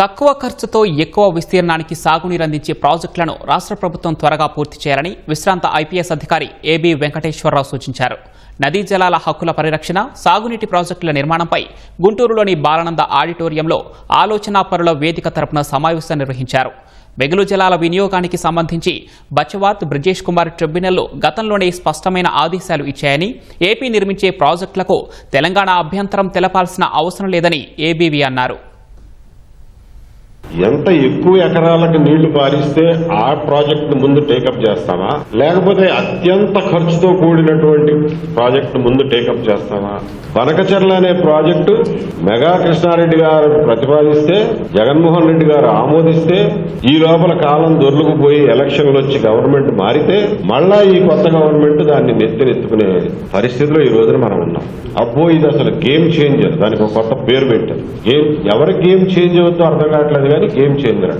తక్కువ ఖర్చుతో ఎక్కువ విస్తీర్ణానికి సాగునీరు అందించే ప్రాజెక్టులను రాష్ట్ర ప్రభుత్వం త్వరగా పూర్తి చేయాలని విశ్రాంత ఐపీఎస్ అధికారి ఏబీ వెంకటేశ్వరరావు సూచించారు. నదీ జలాల హక్కుల పరిరక్షణ సాగునీటి ప్రాజెక్టుల నిర్మాణంపై గుంటూరులోని బాలానంద ఆడిటోరియంలో ఆలోచనా పరుల వేదిక తరపున సమావేశం నిర్వహించారు. వెగులు జలాల వినియోగానికి సంబంధించి బచవాత్ బ్రిజేష్ కుమార్ ట్రిబ్యునల్లో గతంలోనే స్పష్టమైన ఆదేశాలు ఇచ్చాయని ఏపీ నిర్మించే ప్రాజెక్టులకు తెలంగాణ అభ్యంతరం తెలపాల్సిన అవసరం లేదని ఏబీవీ అన్నారు. ఎంత ఎక్కువ ఎకరాలకు నీళ్ళు పారిస్తే ఆ ప్రాజెక్ట్ ముందు టేకప్ చేస్తామా లేకపోతే అత్యంత ఖర్చుతో కూడినటువంటి ప్రాజెక్ట్ ముందు టేకప్ చేస్తామా బనకచర్ల అనే ప్రాజెక్టు మెగా కృష్ణారెడ్డి గారు ప్రతిపాదిస్తే జగన్మోహన్ రెడ్డి గారు ఆమోదిస్తే ఈ లోపల కాలం దొర్లుకుపోయి ఎలక్షన్లు వచ్చి గవర్నమెంట్ మారితే మళ్ళా ఈ కొత్త గవర్నమెంట్ దాన్ని నెత్తినెత్తుకునే పరిస్థితిలో ఈ రోజున మనం ఉన్నాం. అబ్బో ఇది అసలు గేమ్ చేంజర్ దానికి ఒక కొత్త పేరు పెట్టారు. గేమ్ ఎవరి గేమ్ చేంజ్ అవుతుందో అర్థం కావట్లేదు కానీ గేమ్ చేంజర్